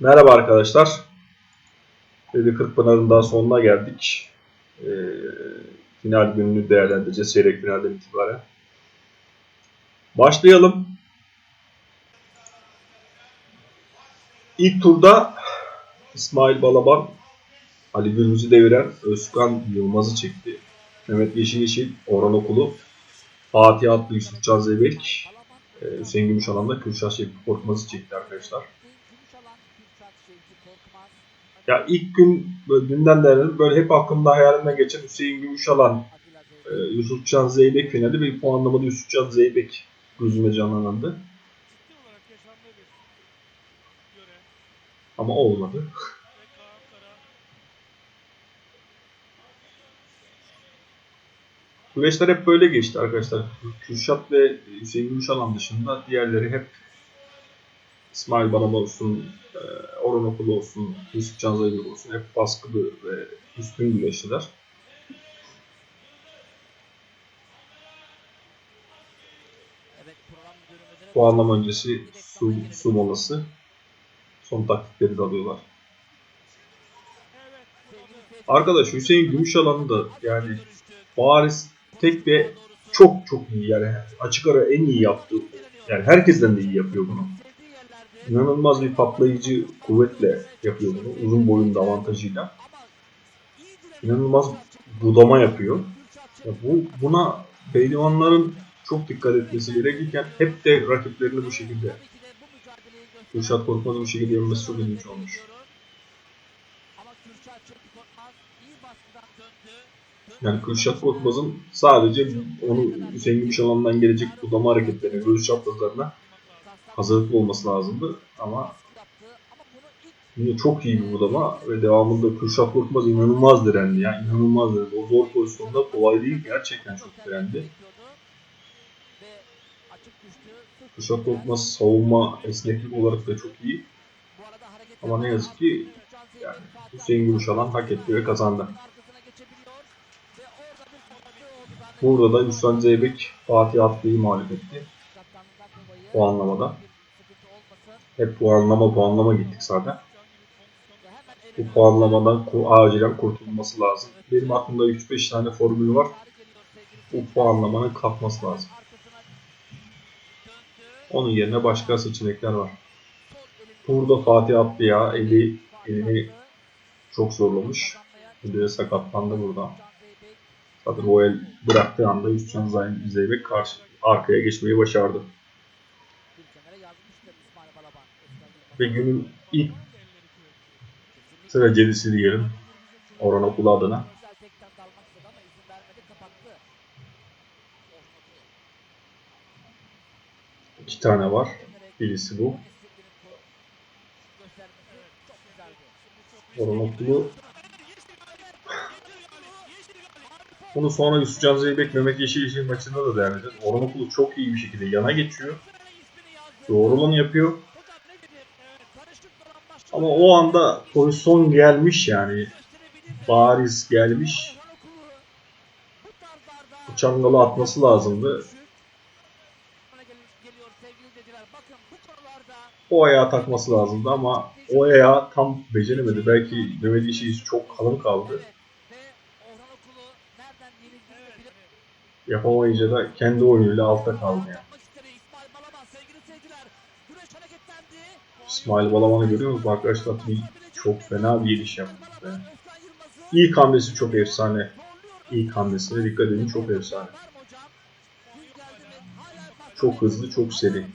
Merhaba arkadaşlar. Dedi Kırkpınar'ın daha sonuna geldik. Ee, final gününü değerlendireceğiz çeyrek finalden itibaren. Başlayalım. İlk turda İsmail Balaban, Ali Gürbüz'ü deviren Özkan Yılmaz'ı çekti. Mehmet Yeşil Yeşil, Orhan Okulu, Fatih Atlı, Yusuf Can Zeybek, e, Hüseyin Gümüşalan da Kürşat Şevki Korkmaz'ı çekti arkadaşlar. Ya ilk gün dünden değerlendirip böyle hep aklımda hayalimden geçen Hüseyin Gümüşalan, e, Yusufcan Zeybek finali ve puanlamada Yusufcan Zeybek gözüme canlandı. Bir Ama olmadı. Güveçler hep böyle geçti arkadaşlar. Kürşat ve Hüseyin Gümüşalan dışında diğerleri hep İsmail Barama olsun, e, Orhan Okulu olsun, Yusuf Can Zeybek olsun hep baskılı ve üstün güreştiler. Puanlama öncesi su, su molası. Son taktikleri de alıyorlar. Arkadaş Hüseyin Gümüşalan da yani bariz tek ve çok çok iyi yani açık ara en iyi yaptığı yani herkesten de iyi yapıyor bunu. İnanılmaz bir patlayıcı kuvvetle yapıyor bunu. Uzun boyunda avantajıyla. İnanılmaz budama yapıyor. Ya bu buna pehlivanların çok dikkat etmesi gerekirken hep de rakiplerini bu şekilde Kürşat Korkmaz'ı bu şekilde yenmesi çok ilginç olmuş. Yani Kürşat Korkmaz'ın sadece onu Hüseyin Gümüşalan'dan gelecek budama hareketlerine, göğüs çaprazlarına hazırlıklı olması lazımdı. Ama yine çok iyi bir budama ve devamında Kürşat Korkmaz inanılmaz direndi. Yani inanılmaz direndi. O zor pozisyonda kolay değil. Gerçekten çok direndi. Kürşat Korkmaz savunma esneklik olarak da çok iyi. Ama ne yazık ki yani Hüseyin Gümüşalan hak etti ve kazandı. Burada da Hüsran Zeybek Fatih Atlı'yı mağlup etti. Puanlamada. Hep puanlama puanlama gittik zaten. Bu puanlamadan acilen kurtulması lazım. Benim aklımda 3-5 tane formül var. Bu puanlamanın kalkması lazım. Onun yerine başka seçenekler var. Burada Fatih Atlı'ya eli, elini çok zorlamış. Bir sakatlandı burada. Zaten o el bıraktığı anda Zay- Zeybek karşı arkaya geçmeyi başardı. Ve günün ilk trajedisi diyelim. Orhan Okulu adına. İki tane var. Birisi bu. Orhan Okulu Bunu sonra Yusufcan Zeybek Mehmet Yeşil Yeşil maçında da devam edeceğiz. Orhan Okulu çok iyi bir şekilde yana geçiyor. Doğru olanı yapıyor. Ama o anda pozisyon gelmiş yani. Bariz gelmiş. Çangalı atması lazımdı. O ayağı takması lazımdı ama o ayağı tam beceremedi. Belki Mehmet Yeşil çok kalın kaldı. Yapamayınca da kendi oyunuyla altta kaldı yani. İsmail Balaban'ı görüyor musunuz arkadaşlar? Bir, çok fena bir giriş yaptı. be. İlk hamlesi çok efsane. İlk hamlesine dikkat edin çok efsane. Çok hızlı, çok seri.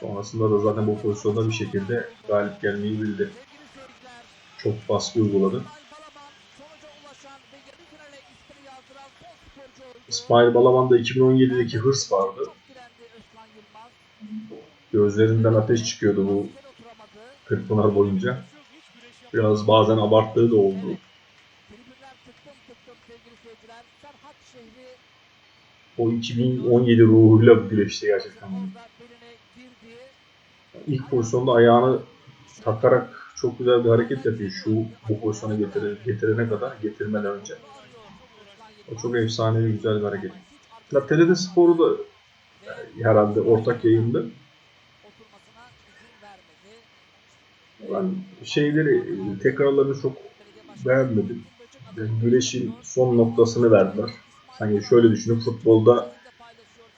Sonrasında da zaten bu pozisyonda bir şekilde galip gelmeyi bildi. Çok baskı uyguladı. İsmail Balaban'da 2017'deki hırs vardı. Gözlerinden ateş çıkıyordu bu Kırkpınar boyunca. Biraz bazen abarttığı da oldu. O 2017 ruhuyla güreşti gerçekten. İlk pozisyonda ayağını takarak çok güzel bir hareket yapıyor. Şu bu pozisyona getire, getirene kadar, getirmeden önce. O çok efsanevi güzel bir hareket. La TRT Spor'u da e, herhalde ortak yayında Ben şeyleri tekrarlarını çok beğenmedim. Yani güreşin son noktasını verdiler. Hani şöyle düşünün futbolda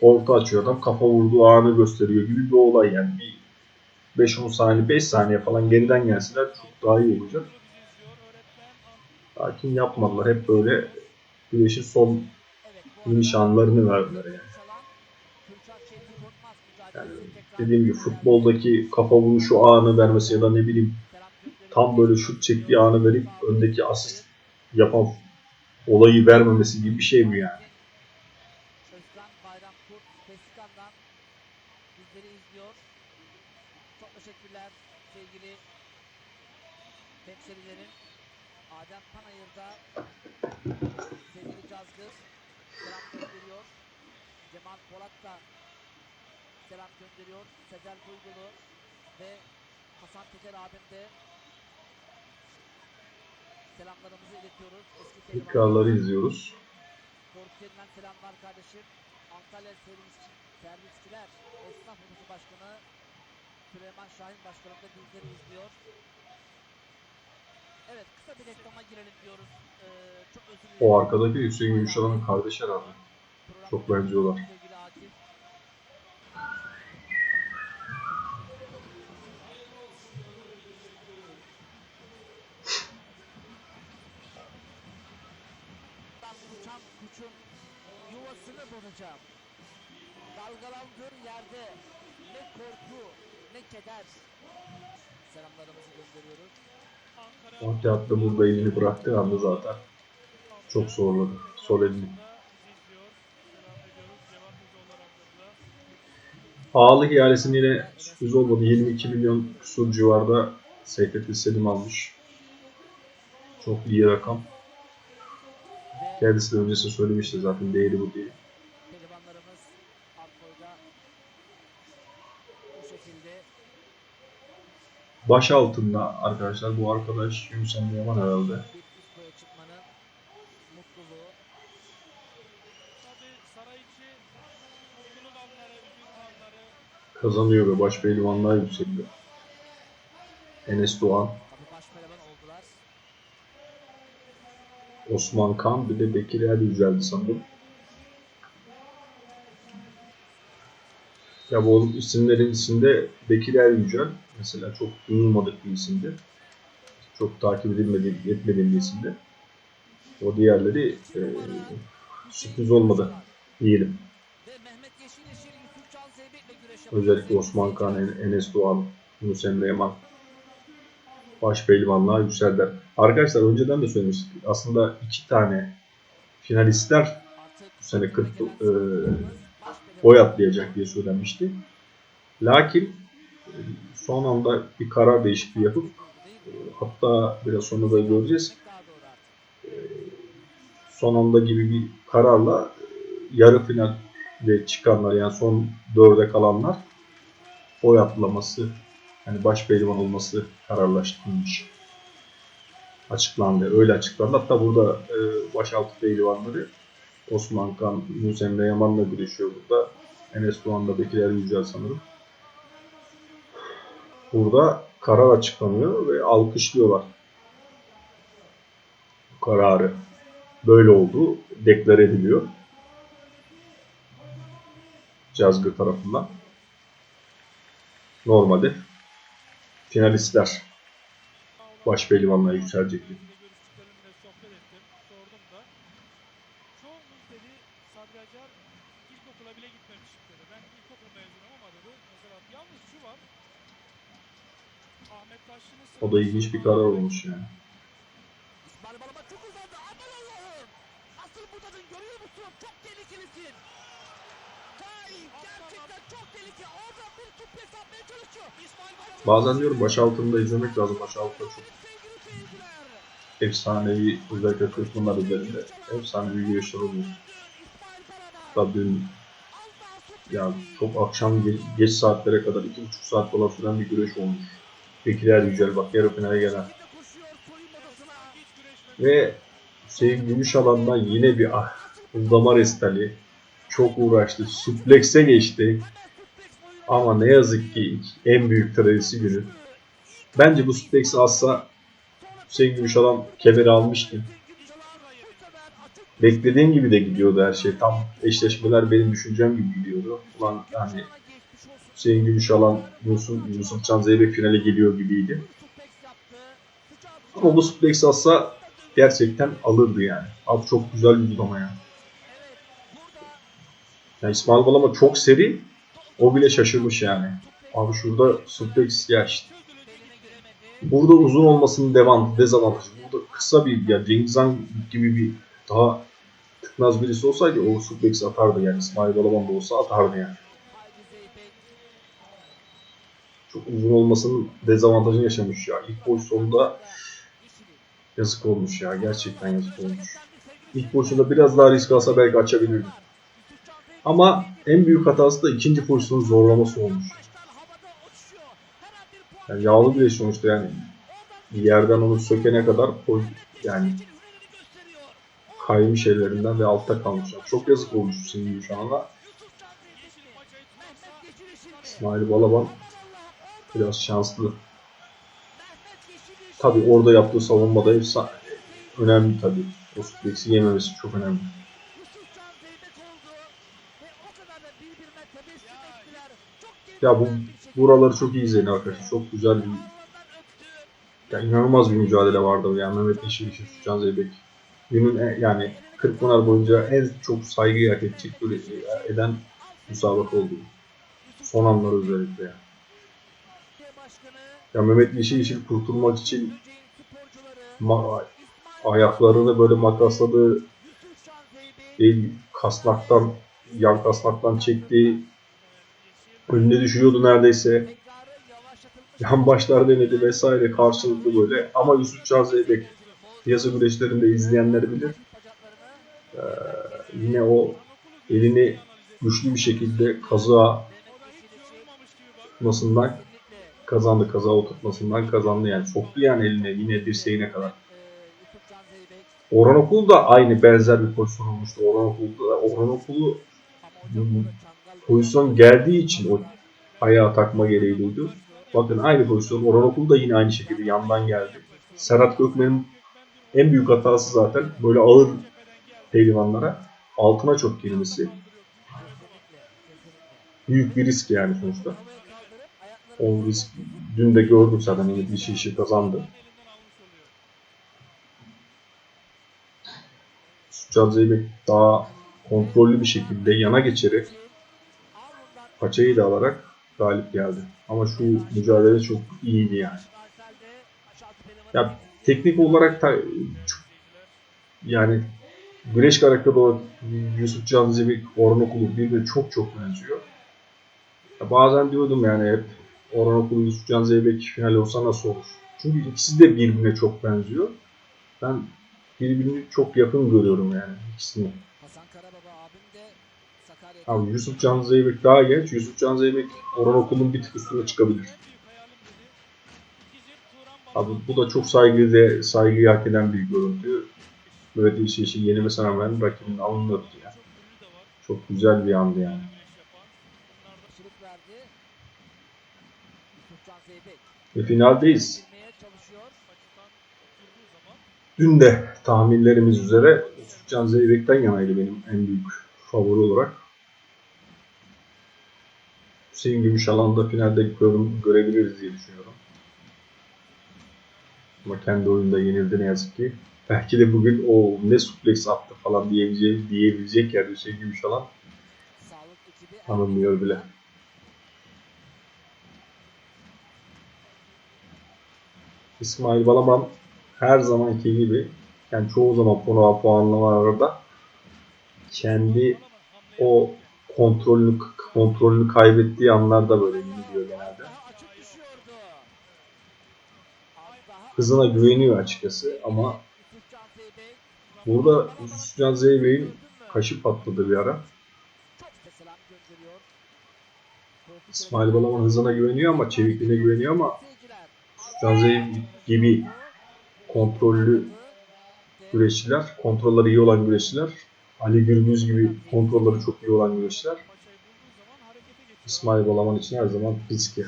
orta açıyor adam kafa vurduğu anı gösteriyor gibi bir olay yani. Bir 5-10 saniye 5 saniye falan geriden gelseler çok daha iyi olacak. Lakin yapmadılar. Hep böyle güreşin son iniş anlarını verdiler yani. Yani dediğim gibi futboldaki kafa vuruşu anı vermesi ya da ne bileyim tam böyle şut çektiği anı verip öndeki asist yapan olayı vermemesi gibi bir şey mi yani? Hemşerilerim. Adem selam gönderiyor. Sezer Duygulu ve Hasan Teker abim de selamlarımızı iletiyoruz. Eski Tekrarları izliyoruz. Korkuteli'den selamlar kardeşim. Antalya Servis, Servisçiler Esnaf Odası Başkanı Süleyman Şahin Başkanım da bizleri izliyor. Evet kısa bir reklama girelim diyoruz. Ee, çok özür dilerim. O arkadaki Hüseyin Gümüşalan'ın kardeşi herhalde. Çok benziyorlar. Sevgili Akif. Yuvasını bozacağım. Dalgalandığı yerde ne korku ne keder. Selamlarımızı gönderiyoruz. Fatih Atlı burada elini bıraktığı anda zaten çok zorladı. Sol elini. Ağalık ihalesinin yine sürpriz olmadı. 22 milyon küsur civarda Seyfettin Selim almış. Çok iyi rakam. Kendisi de öncesi söylemişti zaten değeri bu diye. pehlivanlarımız Akkoy'da bu şekilde Baş altında arkadaşlar bu arkadaş Yunus Emre Yaman herhalde. bir üst boya çıkmanın mutluluğu. Tabii saray içi mutluluk anları, üzüntü anları. Kazanıyor ve baş pehlivanlığa yükseliyor. Enes Doğan, Tabii baş pehlivan oldular. Osman Kan bir de Bekir Er yüceldi sanırım. Ya bu isimlerin içinde Bekir Er Yücel mesela çok duyulmadık bir isimdi. Çok takip edilmedi, etmediğim bir isimdi. O diğerleri e, sürpriz olmadı diyelim. Özellikle. Osman Kan, En- Enes Doğan, Yunus Emre Yaman baş pehlivanlığa yükseldiler. Arkadaşlar önceden de söylemiştik. Aslında iki tane finalistler bu sene 40 e, boy atlayacak diye söylenmişti. Lakin e, son anda bir karar değişikliği yapıp e, hatta biraz sonra da göreceğiz. artık. Son anda gibi bir kararla e, yarı finalde çıkanlar yani son dörde kalanlar boy atlaması yani baş pehlivan olması kararlaştırılmış. Açıklandı. Öyle açıklandı. Hatta burada e, başaltı pehlivanları Osman Kan, Yunus Emre Yaman'la güreşiyor burada. Enes Doğan'da Bekir Yücel sanırım. Burada karar açıklanıyor ve alkışlıyorlar. Bu kararı böyle olduğu deklar ediliyor. Cazgır tarafından. Normalde finalistler baş pehlivanlığa yükselecekti. O da ilginç bir karar olmuş yani. İsmail Balama çok uzandı. Aman Allah'ım. Nasıl buradasın görüyor musun? Çok tehlikelisin. Tayyip gerçekten çok tehlikeli. Oradan bir tüp atmaya çalışıyor. İsmail Balama. Bazen diyorum baş altında izlemek lazım. Baş altında çok efsanevi özellikle kırkınlar üzerinde efsanevi güreşler oluyor. Hatta dün ya çok akşam ge- geç saatlere kadar iki buçuk saat falan süren bir güreş olmuş. Bekir Er Yücel bak yarı finale gelen. Ve Hüseyin Gümüşalan'dan yine bir ah, damar estali. Çok uğraştı. Süplekse geçti. Ama ne yazık ki en büyük trajedisi günü. Bence bu Suplex'i asla Hüseyin Gümüşalan kemeri almıştı. Beklediğim gibi de gidiyordu her şey. Tam eşleşmeler benim düşüncem gibi gidiyordu. Ulan hani Hüseyin Gümüşalan, Yusuf, Yusuf Can Zeybek finale geliyor gibiydi. Ama bu suplex alsa gerçekten alırdı yani. Abi çok güzel uygulama ya. Yani İsmail Balama çok seri. O bile şaşırmış yani. Abi şurada suplex işte. Burada uzun olmasının devam dezavantajı. Burada kısa bir ya Cengiz Han gibi bir daha tıknaz birisi olsaydı o suplex atardı yani. İsmail Balaban da olsa atardı yani. Çok uzun olmasının dezavantajını yaşamış ya. İlk pozisyonda yazık olmuş ya. Gerçekten yazık olmuş. İlk pozisyonda biraz daha risk alsa belki açabilirdi. Ama en büyük hatası da ikinci pozisyonu zorlaması olmuş. Yani yağlı bile sonuçta yani yerden onu sökene kadar yani kaymış ellerinden ve altta kalmış. Yani çok yazık olmuş Hüseyin Gümüşhan'a. İsmail Balaban biraz şanslı. Tabi orada yaptığı savunmada önemli tabi. O suplex'i yememesi çok önemli. Ya bu buraları çok iyi izleyin arkadaşlar. Çok güzel bir ya inanılmaz bir mücadele vardı. Yani Mehmet Yeşil için Can Zeybek. Günün en- yani 40 pınar boyunca en çok saygıyı hak edecek böyle eden müsabaka oldu. Son anlar özellikle yani. Ya Mehmet Yeşil için kurtulmak için ayaklarını böyle makasladı. El kasnaktan, yan kasnaktan çekti. Önüne düşüyordu neredeyse. Yan başlar denedi vesaire karşılıklı böyle. Ama Yusuf Can Zeybek piyasa güreşlerinde izleyenler bilir. Ee, yine o elini güçlü bir şekilde kazığa tutmasından kazandı. Kaza oturtmasından kazandı yani. Soktu yani eline yine dirseğine kadar. Orhan Okul da aynı benzer bir pozisyon olmuştu. Orhan Okul'da da Orhan Okul'u pozisyon geldiği için o ayağa takma gereği duydu. Bakın aynı pozisyon Orhan Okul da yine aynı şekilde yandan geldi. Serhat Gökmen'in en büyük hatası zaten böyle ağır pehlivanlara altına çok girmesi. Büyük bir risk yani sonuçta. O risk dün de gördük zaten yine dişi işi kazandı. Suçal Zeybek daha kontrollü bir şekilde yana geçerek paçayı da alarak galip geldi. Ama şu mücadele çok iyiydi yani. Ya teknik olarak da çok- yani güreş karakteri olarak Yusuf Can Zeybek Orhan Okulu birbirine çok çok benziyor. Ya bazen diyordum yani hep Orhan Okulu Yusuf Can Zeybek final olsa nasıl olur? Çünkü ikisi de birbirine çok benziyor. Ben birbirini çok yakın görüyorum yani ikisini. Hasan Karababa abim de Abi Yusuf Can Zeybek daha genç. Yusuf Can Zeybek Orhan Okul'un bir tık üstüne çıkabilir. Abi bu da çok saygı saygıyı hak eden bir görüntü. Böyle bir şey yeni mesela rağmen rakibinin alnını öptü yani. Çok güzel bir andı yani. Ve finaldeyiz. Dün de tahminlerimiz üzere Can Zeybek'ten yanaydı benim en büyük favori olarak. Hüseyin Gümüşalan'ı da finalde gö- görebiliriz diye düşünüyorum. Ama kendi oyunda yenildi ne yazık ki. Belki de bugün o ne suplex attı falan diyebilecek, diyebilecek yer Hüseyin Gümüşalan tanınmıyor bile. İsmail Balaban her zamanki gibi yani çoğu zaman puan puanlamalarda kendi o kontrolünü kontrolünü kaybettiği anlarda böyle gidiyor genelde. Hızına güveniyor açıkçası ama burada Yusufcan Zeybek'in kaşı patladı bir ara. İsmail Balaban hızına güveniyor ama çevikliğine güveniyor ama. Yusufcan Zeybek gibi kontrollü güreşçiler, kontrolleri iyi olan güreşçiler, Ali Gürbüz gibi kontrolleri çok iyi olan güreşçiler. İsmail Balaban için her zaman riskli.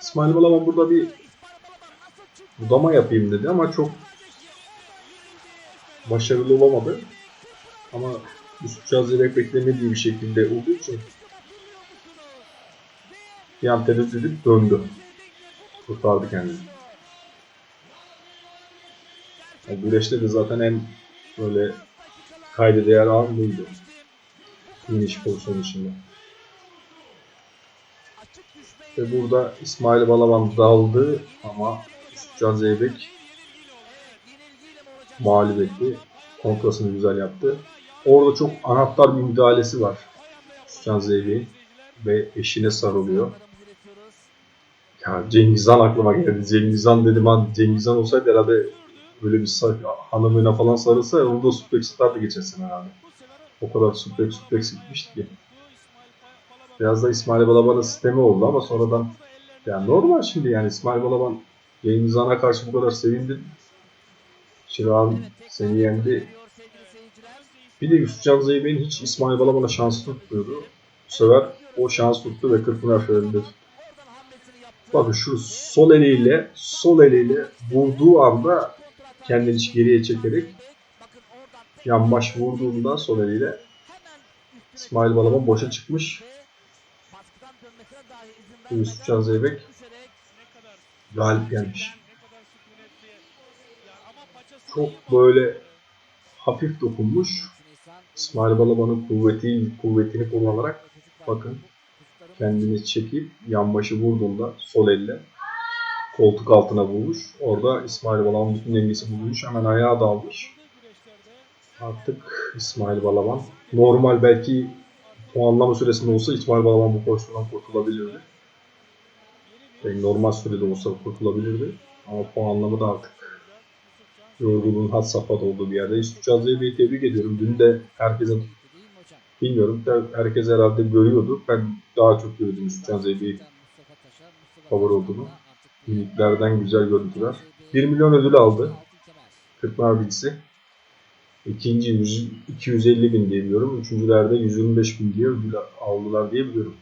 İsmail Balaban burada bir budama yapayım dedi ama çok başarılı olamadı. Ama Yusuf Cazirek beklemediği bir şekilde olduğu için bir an tereddüt döndü. Kurtardı kendini. Yani güreşte de zaten en böyle kayda değer an buydu. Finish pozisyon içinde. Ve burada İsmail Balaban daldı ama Can Zeybek mağlup etti. Kontrasını güzel yaptı. Orada çok anahtar bir müdahalesi var. Can Zeybek'in ve eşine sarılıyor. Ya Cengizhan aklıma geldi. Cengizhan dedim han Cengizhan olsaydı herhalde böyle bir sar- hanımına falan sarılsa onu da suplex atardı geçen sene herhalde. O kadar suplex suplex gitmişti ki. Biraz da İsmail Balaban'ın sistemi oldu ama sonradan yani normal şimdi yani İsmail Balaban Han'a karşı bu kadar sevindi. Çırağan seni yendi. Bir de Yusufcan Zeybek'in hiç İsmail Balaban'a şansı tutmuyordu. Bu sefer o şans tuttu ve Kırkpınar Ferhal'de Bakın şu sol eliyle sol eliyle vurduğu anda kendini hiç geriye çekerek yanbaş vurduğunda sol eliyle İsmail Balaban boşa çıkmış. Yusuf Can Zeybek galip gelmiş. Çok böyle hafif dokunmuş. İsmail Balaban'ın kuvveti, kuvvetini kullanarak bakın kendini çekip yanbaşı vurduğunda sol elle koltuk altına vurmuş. Orada İsmail Balaban bütün dengesi bulmuş. Hemen ayağa dalmış. Artık İsmail Balaban normal belki puanlama süresinde olsa İsmail Balaban bu pozisyondan kurtulabilirdi. Yani normal sürede olsa kurtulabilirdi. Ama puanlama da artık yorgunluğun had safhada olduğu bir yerde. Yusuf Cazzebe'yi tebrik ediyorum. Dün de herkesin bilmiyorum herkes herhalde görüyordu. Ben daha çok gördüm Yusuf Cazzebe'yi favori olduğunu. Miniklerden güzel görüntüler. 1 milyon ödül aldı. Kırklar bilgisi. İkinci 100, 250 bin diye biliyorum. Üçüncülerde 125 bin diye ödül aldılar diye biliyorum.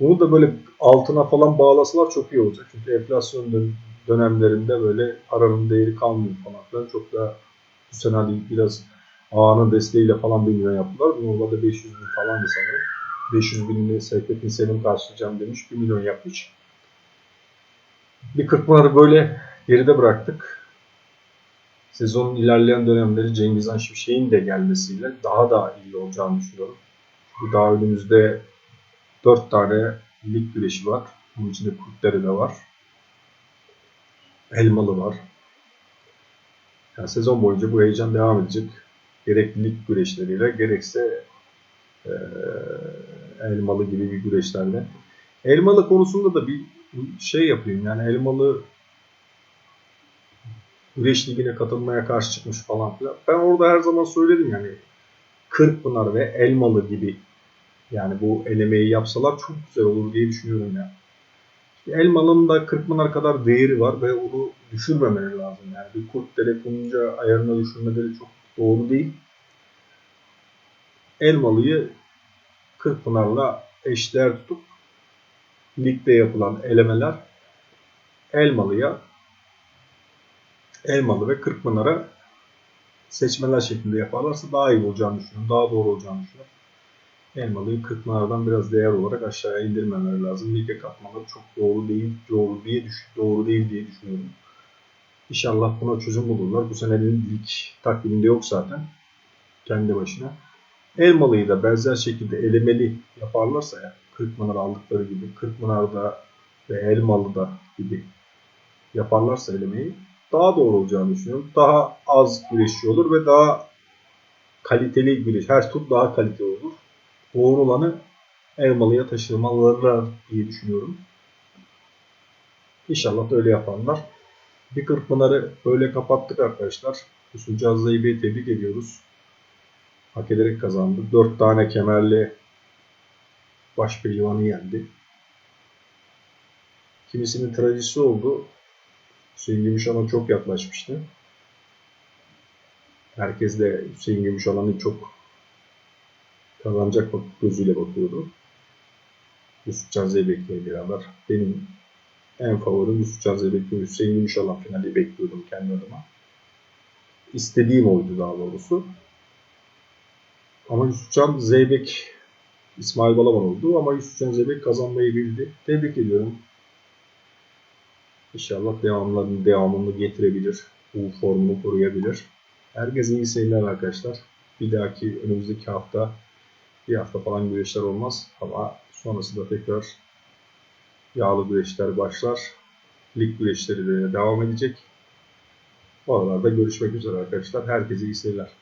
Bunu da böyle altına falan bağlasalar çok iyi olacak. Çünkü enflasyon dön- dönemlerinde böyle paranın değeri kalmıyor falan filan. Çok da bu sene hadi biraz ağanın desteğiyle falan 1 milyon yaptılar. Normalde 500 bin falan da sanırım. 500 binini Seyfettin Selim karşılayacağım demiş. 1 milyon yapmış. Bir kırkmaları böyle geride bıraktık. Sezonun ilerleyen dönemleri Cengizhan Şimşek'in de gelmesiyle daha da iyi olacağını düşünüyorum. Çünkü daha önümüzde 4 tane lig güreşi var. Bunun içinde Kurtdere de var. Elmalı var. Yani sezon boyunca bu heyecan devam edecek. Gerek lig güreşleriyle gerekse eee, Elmalı gibi bir güreşlerle. Elmalı konusunda da bir şey yapayım. Yani Elmalı Güreş Ligi'ne katılmaya karşı çıkmış falan filan. Ben orada her zaman söyledim yani Kırkpınar ve Elmalı gibi yani bu elemeyi yapsalar çok güzel olur diye düşünüyorum ya. İşte Elmalı'nın da Kırkpınar kadar değeri var ve onu düşürmemeleri lazım. Yani bir kurt telefonunca ayarına düşürmeleri çok doğru değil. Elmalı'yı Kırkpınar'la eşdeğer tutup ligde yapılan elemeler Elmalı'ya Elmalı ve Kırkpınar'a seçmeler şeklinde yaparlarsa daha iyi olacağını düşünüyorum. Daha doğru olacağını düşünüyorum. Elmalı'yı Kırkpınar'dan biraz değer olarak aşağıya indirmemeleri lazım. Lige katmaları çok doğru değil, doğru diye düş doğru değil diye düşünüyorum. İnşallah buna çözüm bulurlar. Bu senenin lig takviminde yok zaten. Kendi başına. Elmalı'yı da benzer şekilde elemeli yaparlarsa ya, Kırkpınar aldıkları gibi, Kırkpınar'da ve Elmalı'da gibi yaparlarsa elemeyi daha doğru olacağını düşünüyorum. Daha az güreşçi olur ve daha kaliteli güreş. Her tur daha kaliteli olur. Doğru olanı Elmalı'ya taşımalılar diye düşünüyorum. İnşallah da öyle yaparlar. Bir Kırkpınar'ı böyle kapattık arkadaşlar. Yusuf Cazlı'yı bir tebrik ediyoruz. Hak ederek kazandı. 4 tane kemerli baş pehlivanı yendi. Kimisinin trajisi oldu. Hüseyin Gümüşhan'a çok yaklaşmıştı. Herkes de Hüseyin Gümüşhan'ı çok kazanacak gözüyle bakıyordu. Yusufcan Zeybek'le beraber. Benim en favorim Yusufcan Zeybek ve Hüseyin Gümüşalan finali bekliyordum kendi adıma. İstediğim oydu daha doğrusu. Ama Yusufcan Zeybek İsmail Balaban oldu ama Yusufcan Zeybek kazanmayı bildi. Tebrik ediyorum. İnşallah devamlarını, devamını getirebilir. Bu formunu koruyabilir. Herkese iyi seyirler arkadaşlar. Bir dahaki önümüzdeki hafta bir hafta falan güreşler olmaz ama sonrasında tekrar yağlı güreşler başlar. Lig güreşleri de devam edecek. Bu aralarda görüşmek üzere arkadaşlar. Herkese iyi seyirler.